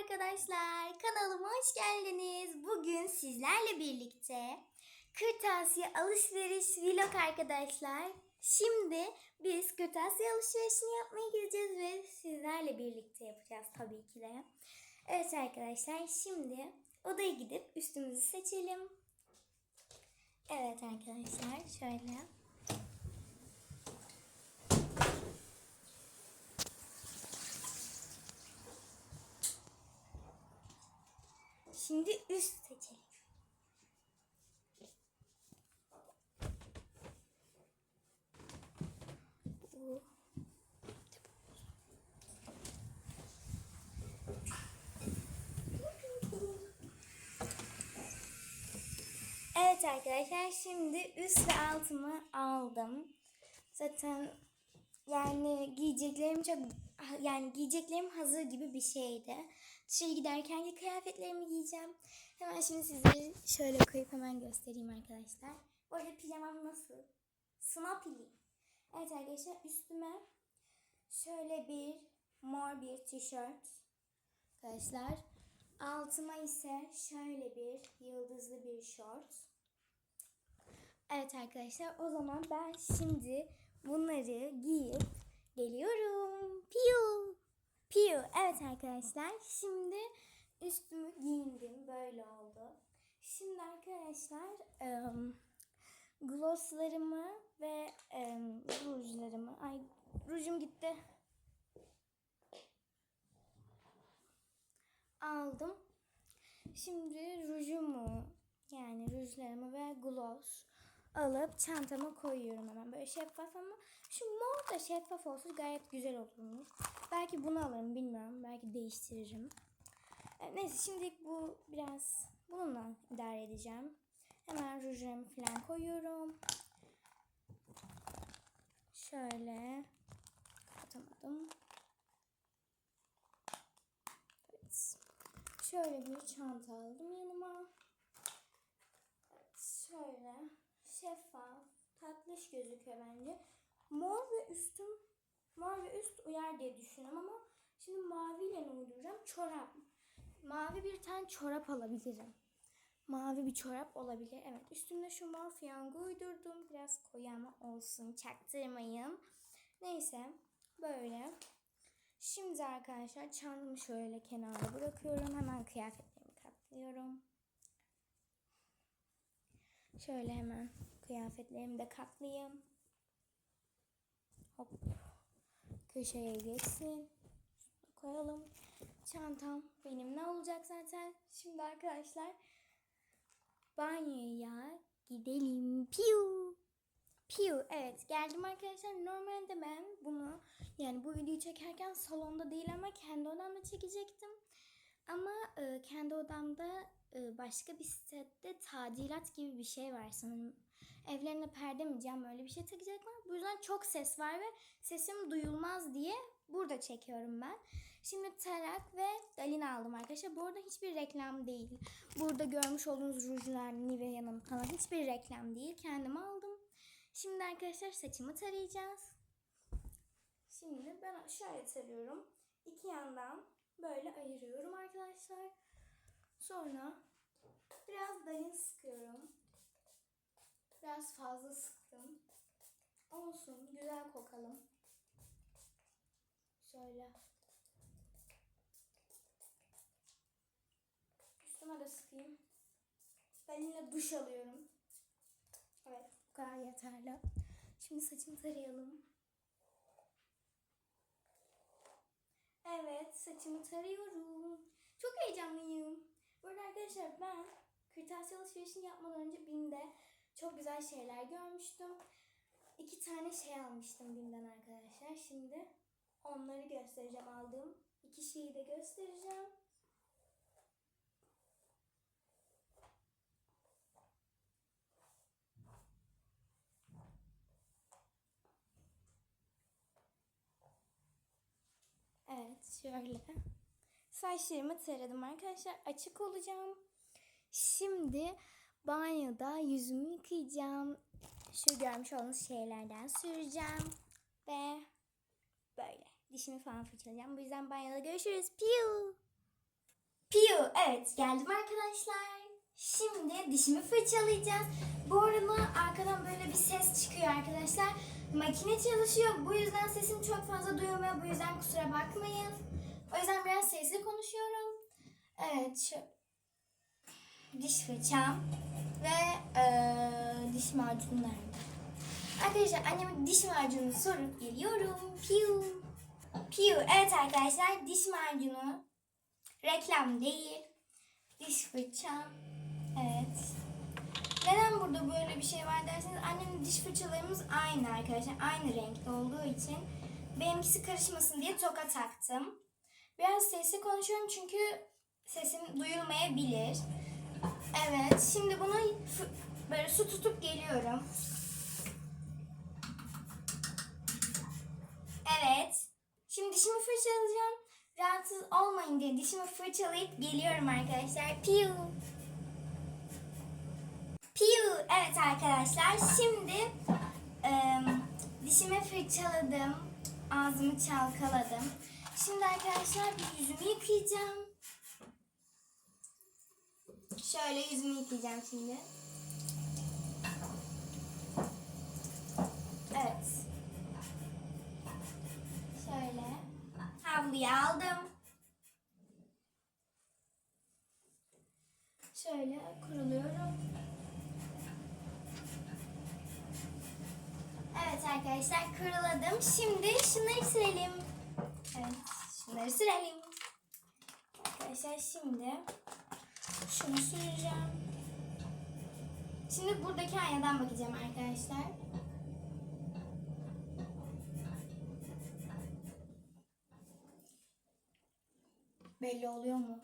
arkadaşlar. Kanalıma hoş geldiniz. Bugün sizlerle birlikte kırtasiye alışveriş vlog arkadaşlar. Şimdi biz kırtasiye alışverişini yapmaya gideceğiz ve sizlerle birlikte yapacağız tabii ki de. Evet arkadaşlar şimdi odaya gidip üstümüzü seçelim. Evet arkadaşlar şöyle. Şimdi üst seçelim. Evet arkadaşlar şimdi üst ve altımı aldım. Zaten yani giyeceklerim çok yani giyeceklerim hazır gibi bir şeydi. Dışarı giderkenki kıyafetlerimi giyeceğim. Hemen şimdi sizleri şöyle koyup hemen göstereyim arkadaşlar. Bu arada pijamam nasıl? Snappily. Evet arkadaşlar üstüme şöyle bir mor bir tişört. Arkadaşlar altıma ise şöyle bir yıldızlı bir şort. Evet arkadaşlar o zaman ben şimdi bunları giyip geliyorum. Piu. Piu. Evet arkadaşlar şimdi üstümü giyindim. Böyle oldu. Şimdi arkadaşlar ım, glosslarımı ve ım, rujlarımı ay rujum gitti. Aldım. Şimdi rujumu yani rujlarımı ve gloss alıp çantama koyuyorum hemen. Böyle şeffaf ama şu mor da şeffaf olsa gayet güzel olurmuş. Belki bunu alırım bilmiyorum. Belki değiştiririm. E, Neyse şimdilik bu biraz bununla idare edeceğim. Hemen rujlarımı falan koyuyorum. Şöyle kapatamadım. Evet. Şöyle bir çanta aldım yanıma. Evet, şöyle şeffaf, tatlış gözüküyor bence. Mor ve üstüm, mor ve üst uyar diye düşünüyorum ama şimdi maviyle ne uyduracağım? Çorap. Mavi bir tane çorap alabilirim. Mavi bir çorap olabilir. Evet üstümde şu mor fiyangı uydurdum. Biraz koyu ama olsun çaktırmayın. Neyse böyle. Şimdi arkadaşlar çantamı şöyle kenara bırakıyorum. Hemen kıyafetlerimi katlıyorum. Şöyle hemen kıyafetlerimi de katlayayım. Hop. Köşeye geçsin. Koyalım. Çantam benim ne olacak zaten. Şimdi arkadaşlar banyoya gidelim. Piu. Piu. Evet geldim arkadaşlar. Normalde ben bunu yani bu videoyu çekerken salonda değil ama kendi odamda çekecektim. Ama e, kendi odamda e, başka bir sette tadilat gibi bir şey var sanırım. Evlerine perde mi cam öyle bir şey takacaklar. Bu yüzden çok ses var ve sesim duyulmaz diye burada çekiyorum ben. Şimdi tarak ve dalin aldım arkadaşlar. Bu arada hiçbir reklam değil. Burada görmüş olduğunuz rujlar, Nivea'nın falan hiçbir reklam değil. Kendim aldım. Şimdi arkadaşlar saçımı tarayacağız. Şimdi ben şöyle tarıyorum. İki yandan böyle ayırıyorum arkadaşlar. Sonra biraz dalin sıkıyorum. Biraz fazla sıktım. Olsun. Güzel kokalım. Şöyle. Üstüme de sıkayım. Ben yine duş alıyorum. Evet. Bu kadar yeterli. Şimdi saçımı tarayalım. Evet. Saçımı tarıyorum. Çok heyecanlıyım. Bu arada arkadaşlar ben kırtasiye alışverişini yapmadan önce BİM'de çok güzel şeyler görmüştüm. İki tane şey almıştım BİM'den arkadaşlar. Şimdi onları göstereceğim aldığım. iki şeyi de göstereceğim. Evet şöyle. Saçlarımı taradım arkadaşlar. Açık olacağım. Şimdi banyoda yüzümü yıkayacağım. Şu görmüş olduğunuz şeylerden süreceğim. Ve böyle dişimi falan fırçalayacağım. Bu yüzden banyoda görüşürüz. Piu. Evet geldim arkadaşlar. Şimdi dişimi fırçalayacağız. Bu arada arkadan böyle bir ses çıkıyor arkadaşlar. Makine çalışıyor. Bu yüzden sesim çok fazla duyulmuyor. Bu yüzden kusura bakmayın. O yüzden biraz sesli konuşuyorum. Evet şu diş fırçam ve eee, diş macunu nerede? Arkadaşlar anneme diş macunu sorup geliyorum. Piu. Piu. Evet arkadaşlar diş macunu reklam değil. Diş fırçam. Evet. Neden burada böyle bir şey var derseniz annemin diş fırçalarımız aynı arkadaşlar. Aynı renkte olduğu için benimkisi karışmasın diye toka taktım. Biraz sesli konuşuyorum çünkü sesim duyulmayabilir. Evet, şimdi bunu böyle su tutup geliyorum. Evet. Şimdi dişimi fırçalayacağım. Rahatsız olmayın diye dişimi fırçalayıp geliyorum arkadaşlar. Piu. Piu. Evet arkadaşlar. Şimdi em, dişimi fırçaladım. Ağzımı çalkaladım. Şimdi arkadaşlar bir yüzümü yıkayacağım. Şöyle yüzümü yıkayacağım şimdi. Evet. Şöyle. Havluyu aldım. Şöyle kuruluyorum. Evet arkadaşlar kuruladım. Şimdi şunları sürelim. Evet şunları sürelim. Arkadaşlar şimdi şunu süreceğim. Şimdi buradaki aynadan bakacağım arkadaşlar. Belli oluyor mu?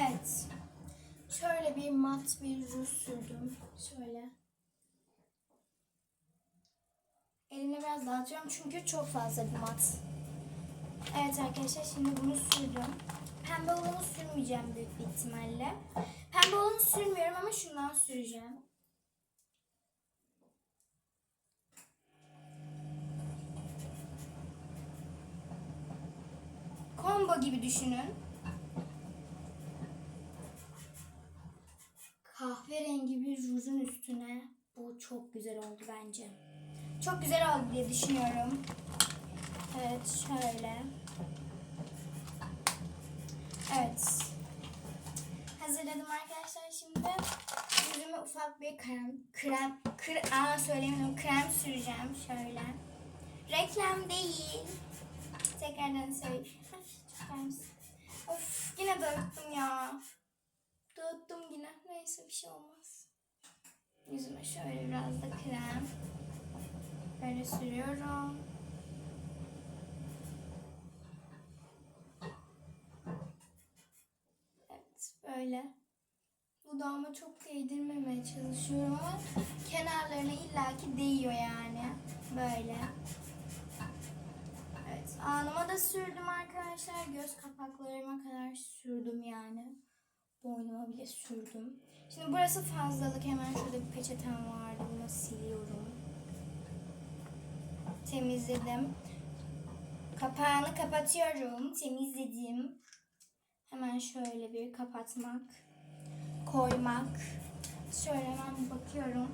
Evet. Şöyle bir mat bir ruj sürdüm. Şöyle. Elimi biraz dağıtıyorum çünkü çok fazla bir mat. Evet arkadaşlar şimdi bunu sürdüm. Pembe olanı sürmeyeceğim büyük bir ihtimalle. Pembe olanı sürmüyorum ama şundan süreceğim. Combo gibi düşünün. Kahverengi bir rujun üstüne bu çok güzel oldu bence. Çok güzel oldu diye düşünüyorum. Evet şöyle. Evet. Hazırladım arkadaşlar şimdi. Yüzüme ufak bir krem, krem, krem, aa söylemedim krem süreceğim şöyle. Reklam değil. Tekrardan söyleyeyim. Of yine dağıttım ya. Dağıttım yine. Neyse bir şey olmaz. Yüzüme şöyle biraz da krem. Böyle sürüyorum. Evet böyle. Dudağıma çok değdirmemeye çalışıyorum kenarlarına illaki değiyor yani. Böyle. Evet alnıma da sürdüm arkadaşlar. Göz kapaklarıma kadar sürdüm yani. Boynuma bile sürdüm. Şimdi burası fazlalık. Hemen şurada bir peçetem vardı. Bunu siliyorum. Temizledim. Kapağını kapatıyorum. Temizledim. Hemen şöyle bir kapatmak. Koymak. Şöyle hemen bakıyorum.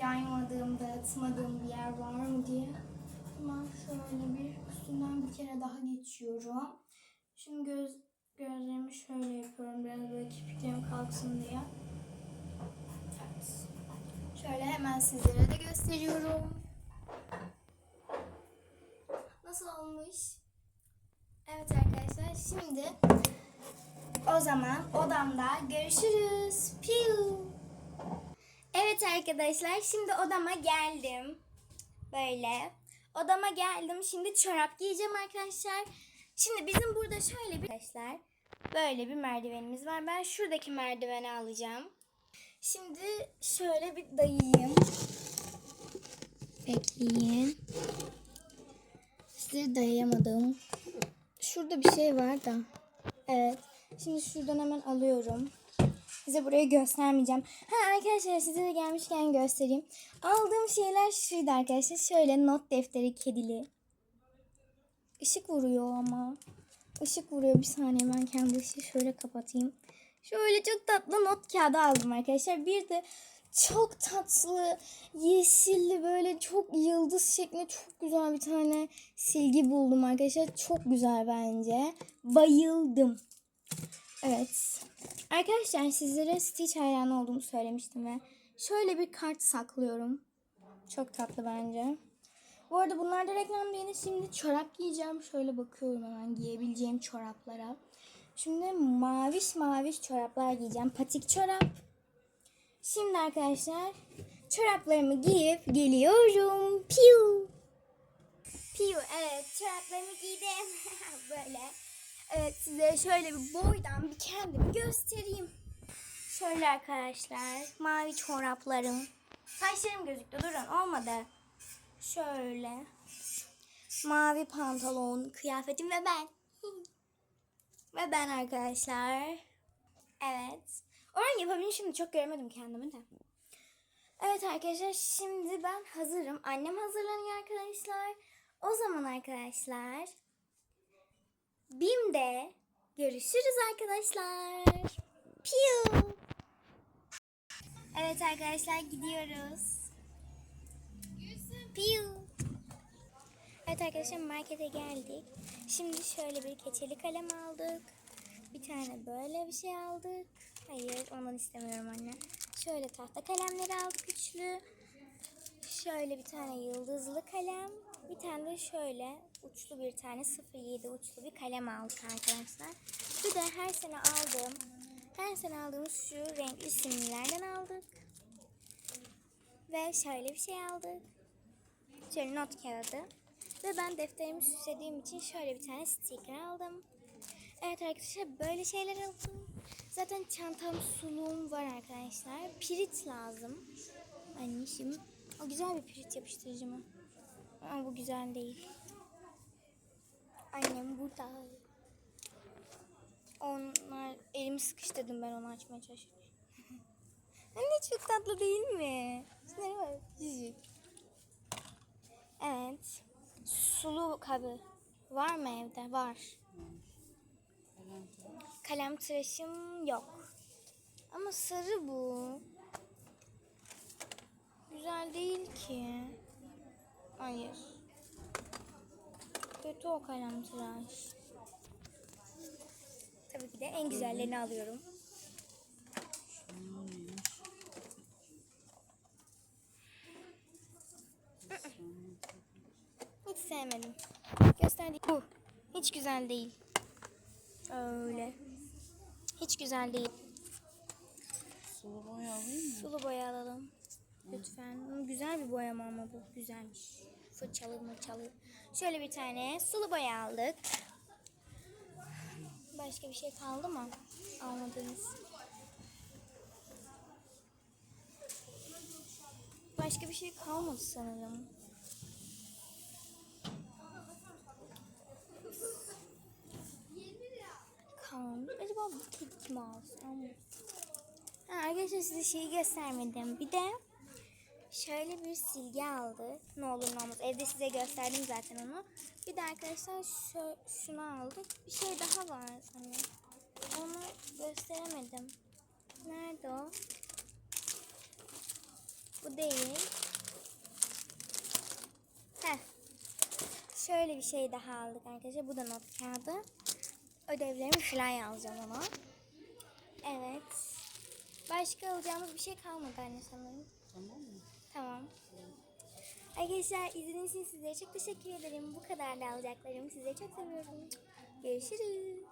Yaymadığım, dağıtmadığım bir yer var mı diye. Hemen şöyle bir üstünden bir kere daha geçiyorum. Şimdi göz gözlerimi şöyle yapıyorum. Biraz böyle kirpiklerim kalksın diye. Evet. Şöyle hemen sizlere de gösteriyorum. Nasıl olmuş? Evet arkadaşlar şimdi o zaman odamda görüşürüz. Piu. Evet arkadaşlar şimdi odama geldim. Böyle. Odama geldim. Şimdi çorap giyeceğim arkadaşlar. Şimdi bizim burada şöyle bir arkadaşlar böyle bir merdivenimiz var. Ben şuradaki merdiveni alacağım. Şimdi şöyle bir dayayayım. Bekleyin. Size dayayamadım. Şurada bir şey var da. Evet. Şimdi şuradan hemen alıyorum. Size burayı göstermeyeceğim. Ha arkadaşlar size de gelmişken göstereyim. Aldığım şeyler şuydu arkadaşlar. Şöyle not defteri kedili. Işık vuruyor ama. Işık vuruyor. Bir saniye ben kendi ışığı şöyle kapatayım. Şöyle çok tatlı not kağıdı aldım arkadaşlar. Bir de çok tatlı yeşilli böyle çok yıldız şeklinde çok güzel bir tane silgi buldum arkadaşlar. Çok güzel bence. Bayıldım. Evet. Arkadaşlar sizlere Stitch hayranı olduğumu söylemiştim ve şöyle bir kart saklıyorum. Çok tatlı bence. Bu arada bunlar da reklam değil. Şimdi çorap giyeceğim. Şöyle bakıyorum hemen giyebileceğim çoraplara. Şimdi maviş maviş çoraplar giyeceğim. Patik çorap. Şimdi arkadaşlar çoraplarımı giyip geliyorum. Piu. Piu evet çoraplarımı giydim. Böyle. Evet size şöyle bir boydan bir kendimi göstereyim. Şöyle arkadaşlar mavi çoraplarım. Saçlarım gözüktü durun olmadı. Şöyle. Mavi pantolon, kıyafetim ve ben. ve ben arkadaşlar. Evet. Orayı yapabildim şimdi çok göremedim kendimi de. Evet arkadaşlar şimdi ben hazırım. Annem hazırlanıyor arkadaşlar. O zaman arkadaşlar BİM'de görüşürüz arkadaşlar. Piu. Evet arkadaşlar gidiyoruz. Evet arkadaşlar markete geldik. Şimdi şöyle bir keçeli kalem aldık. Bir tane böyle bir şey aldık. Hayır ondan istemiyorum anne. Şöyle tahta kalemleri aldık üçlü. Şöyle bir tane yıldızlı kalem. Bir tane de şöyle uçlu bir tane 07 uçlu bir kalem aldık arkadaşlar. Bir de her sene aldığım her sene aldığımız şu renkli simlilerden aldık. Ve şöyle bir şey aldık. Şöyle not kağıdı. Ve ben defterimi süslediğim için şöyle bir tane sticker aldım. Evet arkadaşlar böyle şeyler aldım. Zaten çantam suluğum var arkadaşlar. Pirit lazım. Anneciğim. O güzel bir pirit yapıştırıcı mı? Ama bu güzel değil. Annem burada. Onlar elimi sıkıştırdım ben onu açmaya çalışıyorum. Anne çok tatlı değil mi? Şunlara bak. Cücük. Evet. Sulu kabı. Var mı evde? Var. Kalem tıraşım yok. Ama sarı bu. Güzel değil ki. Hayır. Kötü o kalem tıraş. Tabii ki de en güzellerini alıyorum. Sevmedim. Gösterdiğim bu. Hiç güzel değil. Öyle. Hiç güzel değil. Sulu boya alayım mı? Sulu boya alalım. Lütfen. Güzel bir boyama ama bu. Güzelmiş. Fırçalı mırçalı. Şöyle bir tane sulu boya aldık. Başka bir şey kaldı mı? Almadınız. Başka bir şey kalmadı sanırım. Acaba bu kek mi alsam? Ha, arkadaşlar size şeyi göstermedim. Bir de şöyle bir silgi aldı. Ne olur ne olmaz. Evde size gösterdim zaten onu. Bir de arkadaşlar şu, şunu aldık. Bir şey daha var hani. Onu gösteremedim. Nerede o? Bu değil. Heh. Şöyle bir şey daha aldık arkadaşlar. Bu da not kağıdı. Ödevlerimi falan yazacağım ona. Evet. Başka alacağımız bir şey kalmadı anne sanırım. Tamam mı? Tamam. Arkadaşlar izlediğiniz için sizlere çok teşekkür ederim. Bu kadar da alacaklarım. Sizi çok seviyorum. Görüşürüz.